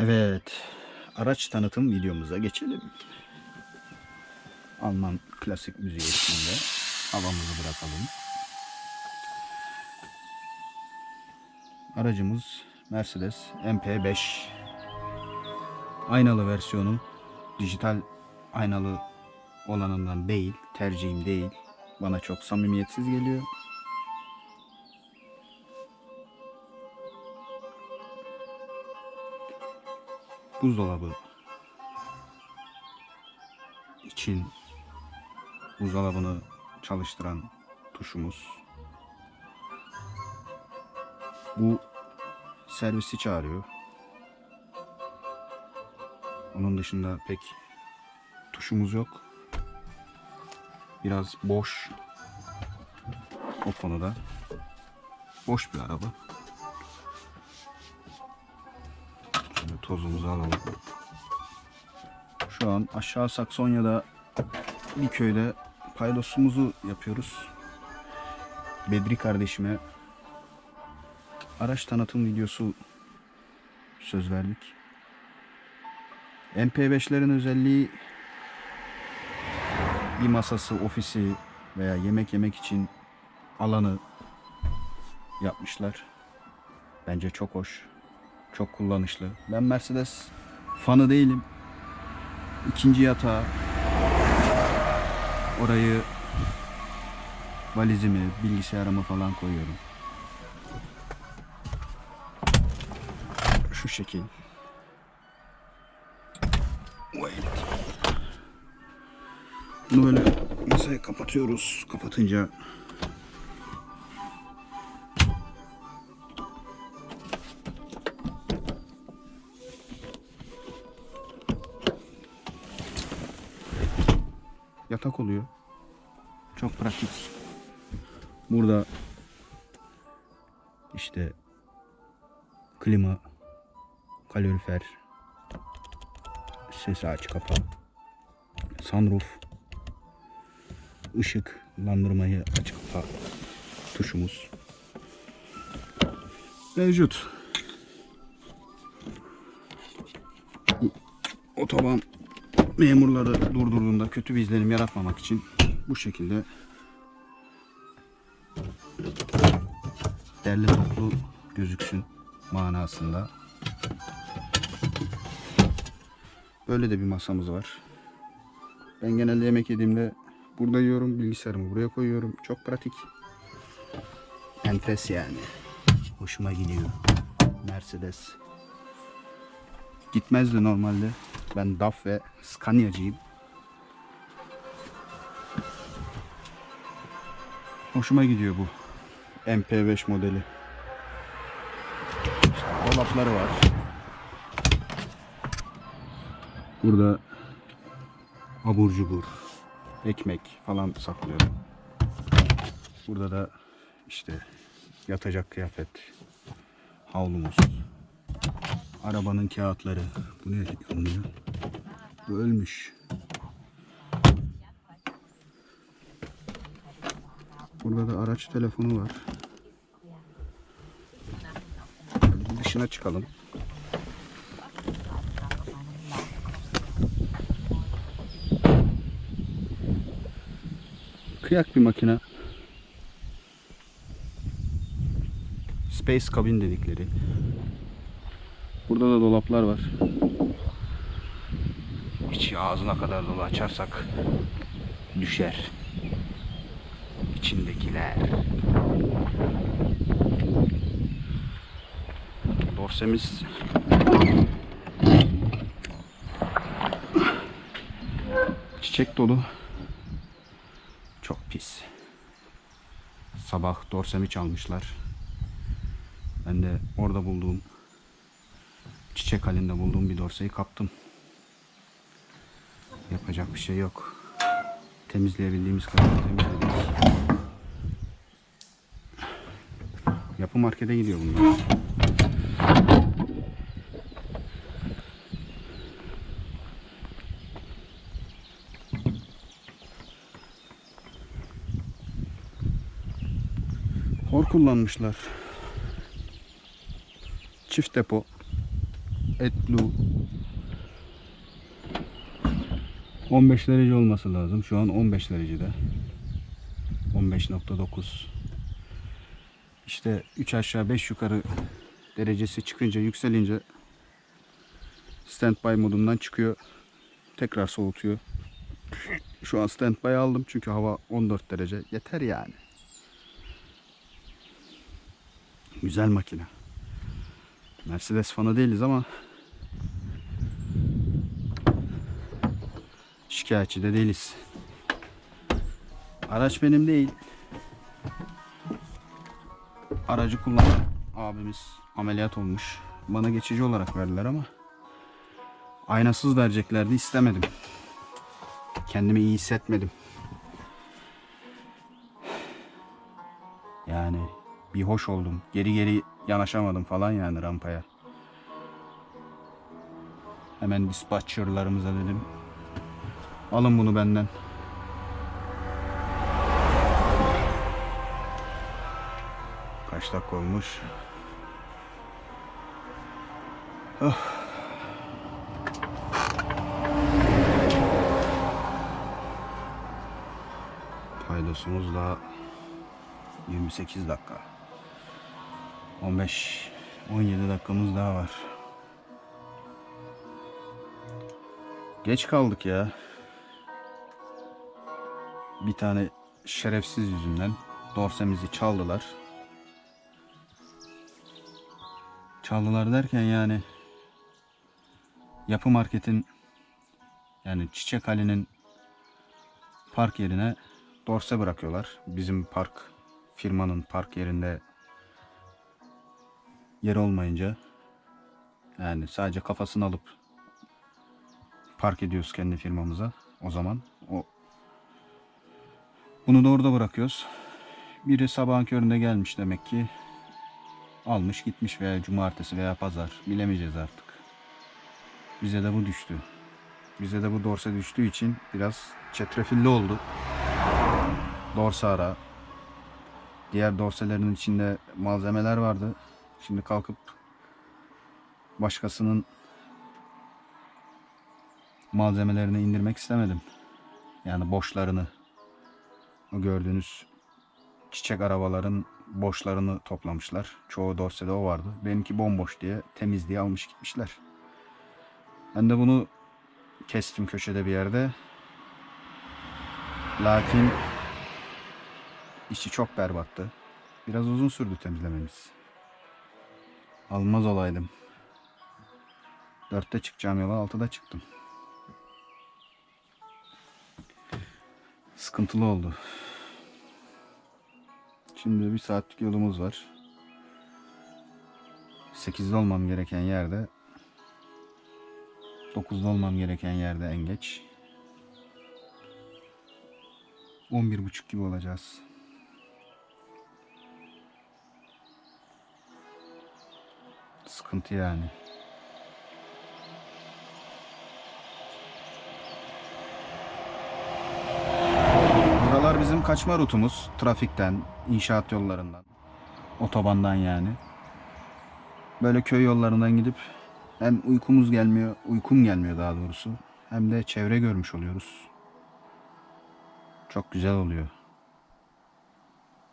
Evet. Araç tanıtım videomuza geçelim. Alman klasik müziği eşliğinde havamızı bırakalım. Aracımız Mercedes MP5. Aynalı versiyonu dijital aynalı olanından değil, tercihim değil. Bana çok samimiyetsiz geliyor. Buzdolabı için buzdolabını çalıştıran tuşumuz. Bu servisi çağırıyor. Onun dışında pek tuşumuz yok. Biraz boş o konuda. Boş bir araba. Tozumuzu alalım. Şu an aşağı Saksonya'da bir köyde paydosumuzu yapıyoruz. Bedri kardeşime araç tanıtım videosu söz verdik. MP5'lerin özelliği bir masası, ofisi veya yemek yemek için alanı yapmışlar. Bence çok hoş. Çok kullanışlı. Ben Mercedes fanı değilim. İkinci yatağı orayı valizimi, bilgisayarımı falan koyuyorum. Şu şekil. Wait. Bunu böyle masaya kapatıyoruz. Kapatınca yatak oluyor. Çok pratik. Burada işte klima, kalorifer, sesi aç kapa, sunroof, ışıklandırmayı aç kapa tuşumuz mevcut. Otoban memurları durdurduğunda kötü bir izlenim yaratmamak için bu şekilde derli toplu gözüksün manasında. Böyle de bir masamız var. Ben genelde yemek yediğimde burada yiyorum. Bilgisayarımı buraya koyuyorum. Çok pratik. Enfes yani. Hoşuma gidiyor. Mercedes. Gitmezdi normalde. Ben DAF ve Scania'cıyım. Hoşuma gidiyor bu MP5 modeli. İşte dolapları var. Burada abur cubur, ekmek falan saklıyorum. Burada da işte yatacak kıyafet, havlumuz, arabanın kağıtları. Bu ne yanıyor? Bu ölmüş. Burada da araç telefonu var. Dışına çıkalım. Kıyak bir makine. Space kabin dedikleri. Burada da dolaplar var. İçi ağzına kadar dolu açarsak düşer. İçindekiler. Dorsemiz çiçek dolu. Çok pis. Sabah dorsemi çalmışlar. Ben de orada bulduğum çiçek halinde bulduğum bir dorseyi kaptım. Yapacak bir şey yok. Temizleyebildiğimiz kadar temizledik. Yapı markete gidiyor bunlar. Hor kullanmışlar. Çift depo. AdBlue 15 derece olması lazım. Şu an 15 derecede. 15.9 İşte 3 aşağı 5 yukarı derecesi çıkınca yükselince standby modundan çıkıyor. Tekrar soğutuyor. Şu an standby aldım çünkü hava 14 derece. Yeter yani. Güzel makine. Mercedes fanı değiliz ama şikayetçi de değiliz. Araç benim değil. Aracı kullanan abimiz ameliyat olmuş. Bana geçici olarak verdiler ama aynasız vereceklerdi istemedim. Kendimi iyi hissetmedim. Yani bir hoş oldum. Geri geri yanaşamadım falan yani rampaya. Hemen dispatcherlarımıza dedim. Alın bunu benden. Kaç dakika olmuş? Oh. Paydosumuz da 28 dakika. 15 17 dakikamız daha var. Geç kaldık ya. Bir tane şerefsiz yüzünden dorsemizi çaldılar. Çaldılar derken yani yapı marketin yani Çiçek Ali'nin park yerine dorse bırakıyorlar. Bizim park firmanın park yerinde yer olmayınca yani sadece kafasını alıp park ediyoruz kendi firmamıza o zaman o bunu da orada bırakıyoruz. Biri sabahın köründe gelmiş demek ki almış gitmiş veya cumartesi veya pazar bilemeyeceğiz artık. Bize de bu düştü. Bize de bu dorse düştüğü için biraz çetrefilli oldu. Dorse ara. Diğer dorselerin içinde malzemeler vardı. Şimdi kalkıp başkasının malzemelerini indirmek istemedim. Yani boşlarını. Gördüğünüz çiçek arabaların boşlarını toplamışlar. Çoğu dosyada o vardı. Benimki bomboş diye temiz diye almış gitmişler. Ben de bunu kestim köşede bir yerde. Lakin işi çok berbattı. Biraz uzun sürdü temizlememiz. Almaz olaydım. Dörtte çıkacağım yola altıda çıktım. Sıkıntılı oldu. Şimdi bir saatlik yolumuz var. 8'de olmam gereken yerde 9'da olmam gereken yerde en geç 11.30 gibi olacağız. Sıkıntı yani. Buralar bizim kaçma rutumuz. Trafikten, inşaat yollarından, otobandan yani. Böyle köy yollarından gidip hem uykumuz gelmiyor, uykum gelmiyor daha doğrusu. Hem de çevre görmüş oluyoruz. Çok güzel oluyor.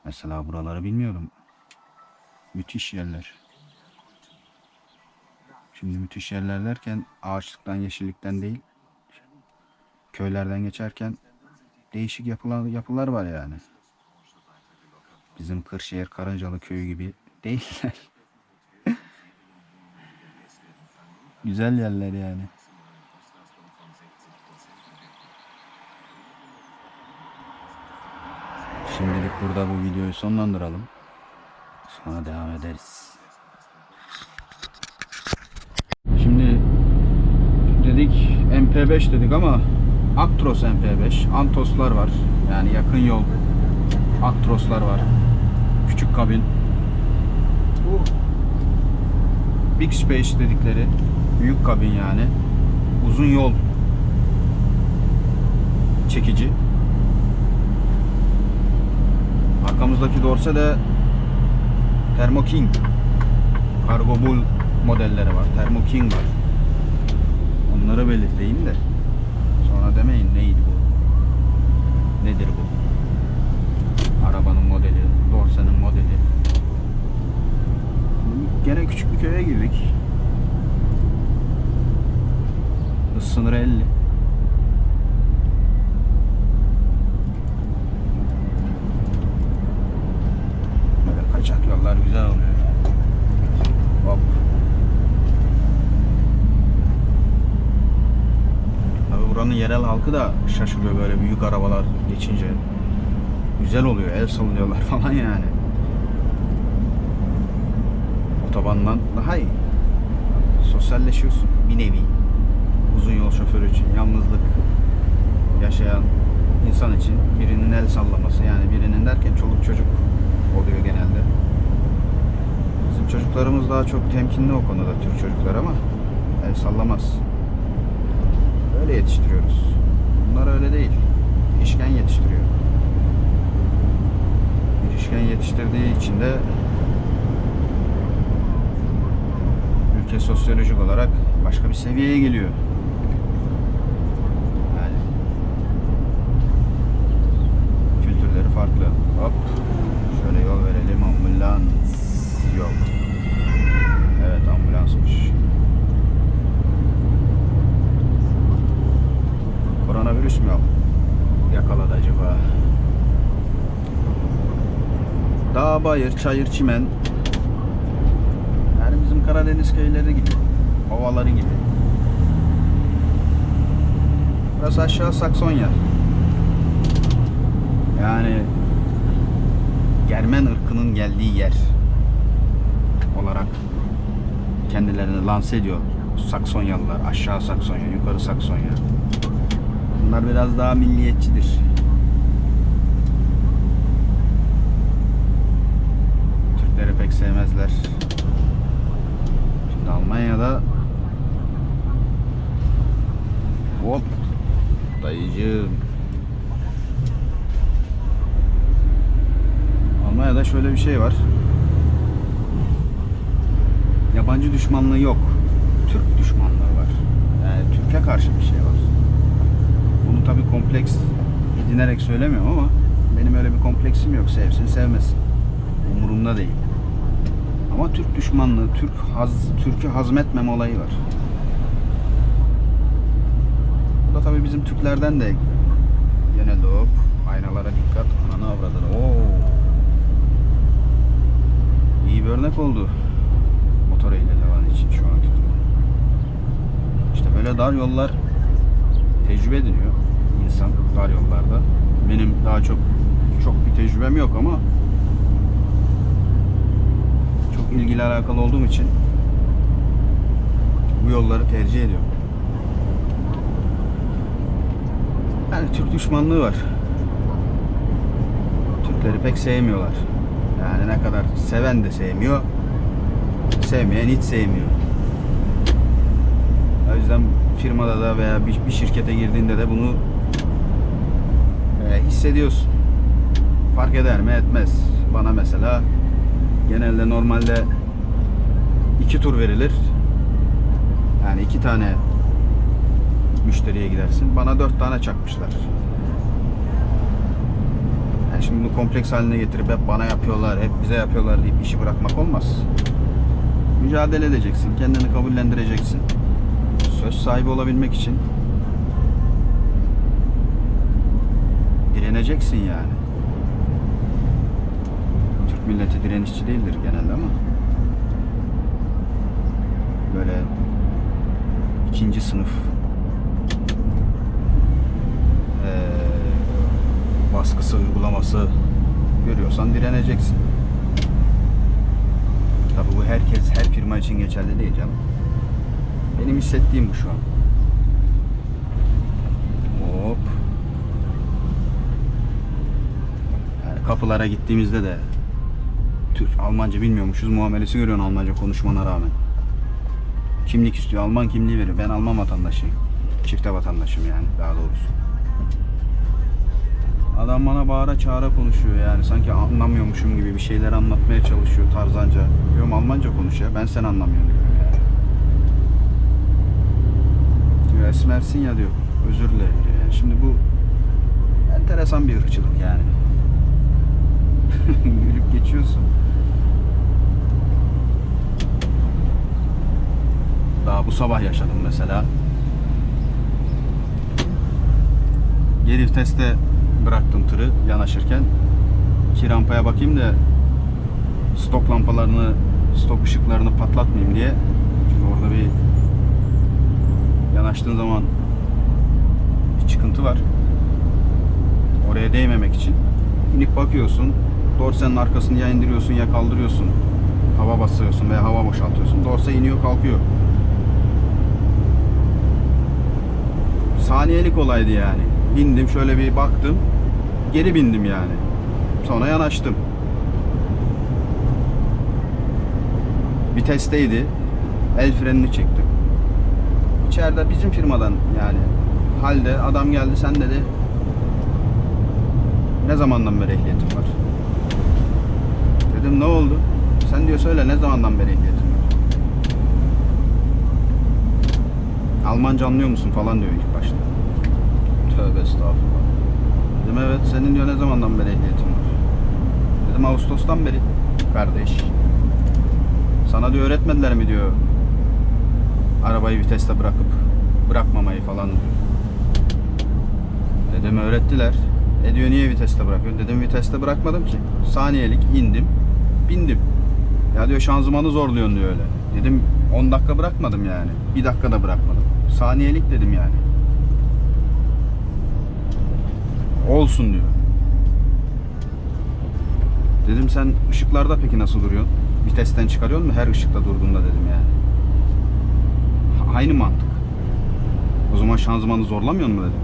Mesela buraları bilmiyordum. Müthiş yerler. Şimdi müthiş yerler derken ağaçlıktan, yeşillikten değil. Köylerden geçerken değişik yapılar, yapılar var yani. Bizim Kırşehir Karıncalı köyü gibi değiller. Güzel yerler yani. Şimdilik burada bu videoyu sonlandıralım. Sonra devam ederiz. Şimdi dedik MP5 dedik ama Actros MP5, Antoslar var. Yani yakın yol Actroslar var. Küçük kabin. Bu Big Space dedikleri büyük kabin yani. Uzun yol çekici. Arkamızdaki dorse de Thermo King. Cargo Bull modelleri var. Thermo King var. Bunları belirteyim de. Demeyin neydi bu? Nedir bu? Arabanın modeli, dorsanın modeli. Gene küçük bir köye girdik. Hız sınırı 50. Böyle kaçak yollar güzel oluyor. Hop. Buranın yerel halkı da şaşırıyor böyle büyük arabalar geçince. Güzel oluyor, el sallıyorlar falan yani. Otobandan daha iyi. Sosyalleşiyorsun bir nevi. Uzun yol şoförü için yalnızlık yaşayan insan için birinin el sallaması yani birinin derken çoluk çocuk oluyor genelde. Bizim çocuklarımız daha çok temkinli o konuda Türk çocuklar ama el sallamaz. Öyle yetiştiriyoruz. Bunlar öyle değil. İşken yetiştiriyor. Bir yetiştirdiği için de ülke sosyolojik olarak başka bir seviyeye geliyor. Yani kültürleri farklı. Hop. Şöyle yol verelim. Ambulans yok. Evet ambulansmış. Koronavirüs mü yakaladı acaba? Dağ, bayır, çayır, çimen. Yani bizim Karadeniz köyleri gibi. Ovaları gibi. Burası aşağı Saksonya. Yani Germen ırkının geldiği yer olarak kendilerini lanse ediyor Saksonyalılar. Aşağı Saksonya, yukarı Saksonya. Bunlar biraz daha milliyetçidir. Türkleri pek sevmezler. Şimdi Almanya'da hop dayıcığım Almanya'da şöyle bir şey var. Yabancı düşmanlığı yok. Türk düşmanlığı var. Yani Türkiye karşı bir şey var. Bunu tabii kompleks edinerek söylemiyorum ama benim öyle bir kompleksim yok. Sevsin sevmesin. Umurumda değil. Ama Türk düşmanlığı, Türk haz, Türk'ü hazmetmeme olayı var. Bu da tabii bizim Türklerden de genelde hop aynalara dikkat. Ananı avradını. Oo. İyi bir örnek oldu. Motor ehliyeti için şu anki durum. İşte böyle dar yollar tecrübe ediniyor insan dar yollarda. Benim daha çok çok bir tecrübem yok ama ilgili alakalı olduğum için bu yolları tercih ediyorum. Yani Türk düşmanlığı var. Türkleri pek sevmiyorlar. Yani ne kadar seven de sevmiyor, sevmeyen hiç sevmiyor. O yüzden firmada da veya bir, bir şirkete girdiğinde de bunu e, hissediyorsun. Fark eder mi? Etmez. Bana mesela genelde normalde iki tur verilir. Yani iki tane müşteriye gidersin. Bana dört tane çakmışlar. Yani şimdi bunu kompleks haline getirip hep bana yapıyorlar, hep bize yapıyorlar deyip işi bırakmak olmaz. Mücadele edeceksin, kendini kabullendireceksin. Söz sahibi olabilmek için direneceksin yani. Türk milleti direnişçi değildir genelde ama böyle ikinci sınıf eee, baskısı uygulaması görüyorsan direneceksin. Tabi bu herkes her firma için geçerli değil canım. Benim hissettiğim bu şu an. Hop. Yani kapılara gittiğimizde de Türk Almanca bilmiyormuşuz muamelesi görüyorsun Almanca konuşmana rağmen. Kimlik istiyor. Alman kimliği veriyor. Ben Alman vatandaşıyım. Çifte vatandaşım yani daha doğrusu. Adam bana bağıra çağıra konuşuyor yani sanki anlamıyormuşum gibi bir şeyler anlatmaya çalışıyor tarzanca. Diyorum Almanca konuş ya ben sen anlamıyorum diyorum yani. diyor. Esmersin ya diyor. Özür dilerim diyor. Yani şimdi bu enteresan bir ırkçılık yani. Gülüp geçiyorsun. Daha bu sabah yaşadım mesela. Geri viteste bıraktım tırı yanaşırken. Ki rampaya bakayım da stok lampalarını, stok ışıklarını patlatmayayım diye. Çünkü orada bir yanaştığın zaman bir çıkıntı var. Oraya değmemek için inip bakıyorsun. Dorsenin arkasını ya indiriyorsun ya kaldırıyorsun. Hava basıyorsun veya hava boşaltıyorsun. Dorse iniyor kalkıyor. Saniyelik olaydı yani. İndim şöyle bir baktım. Geri bindim yani. Sonra yanaştım. Vitesteydi. El frenini çektim. İçeride bizim firmadan yani halde adam geldi sen dedi ne zamandan beri ehliyetin var? Dedim ne oldu? Sen diyor söyle ne zamandan beri ehliyetin var? Almanca anlıyor musun falan diyor ilk başta. Tövbe estağfurullah. Dedim evet senin diyor ne zamandan beri ehliyetin var? Dedim Ağustos'tan beri kardeş. Sana diyor öğretmediler mi diyor arabayı viteste bırakıp bırakmamayı falan diyor. Dedim öğrettiler. E diyor niye viteste bırakıyorsun? Dedim viteste bırakmadım ki. Saniyelik indim, bindim. Ya diyor şanzımanı zorluyorsun diyor öyle. Dedim 10 dakika bırakmadım yani. Bir dakika da bırakmadım. Saniyelik dedim yani. Olsun diyor. Dedim sen ışıklarda peki nasıl duruyorsun? Vitesten çıkarıyor mu her ışıkta durduğunda dedim yani. Aynı mantık. O zaman şanzımanı zorlamıyor mu dedim.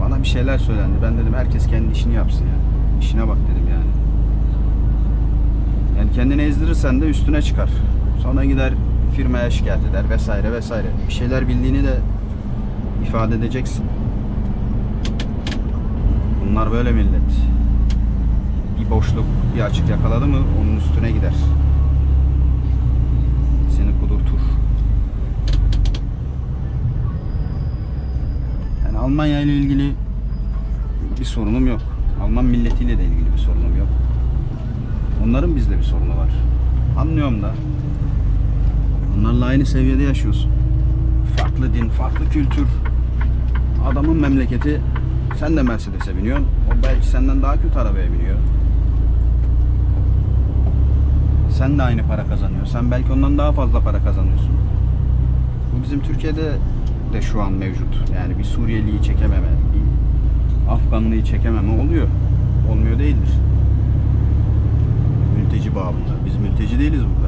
Bana bir şeyler söylendi. Ben dedim herkes kendi işini yapsın ya. İşine bak dedim yani. Yani kendini ezdirirsen de üstüne çıkar. Sonra gider firmaya şikayet eder vesaire vesaire. Bir şeyler bildiğini de ifade edeceksin. Bunlar böyle millet. Bir boşluk, bir açık yakaladı mı onun üstüne gider. Seni kudurtur. Yani Almanya ile ilgili bir sorunum yok. Alman milletiyle de ilgili bir sorunum yok. Onların bizle bir sorunu var. Anlıyorum da. Onlarla aynı seviyede yaşıyorsun. Farklı din, farklı kültür. Adamın memleketi sen de Mercedes'e biniyorsun. O belki senden daha kötü arabaya biniyor. Sen de aynı para kazanıyorsun. Sen belki ondan daha fazla para kazanıyorsun. Bu bizim Türkiye'de de şu an mevcut. Yani bir Suriyeliyi çekememe, bir Afganlıyı çekememe oluyor. Olmuyor değildir. Mülteci babında. Biz mülteci değiliz burada.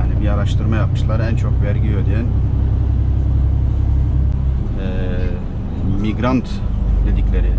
Yani bir araştırma yapmışlar. En çok vergi ödeyen eee migrant dedikleri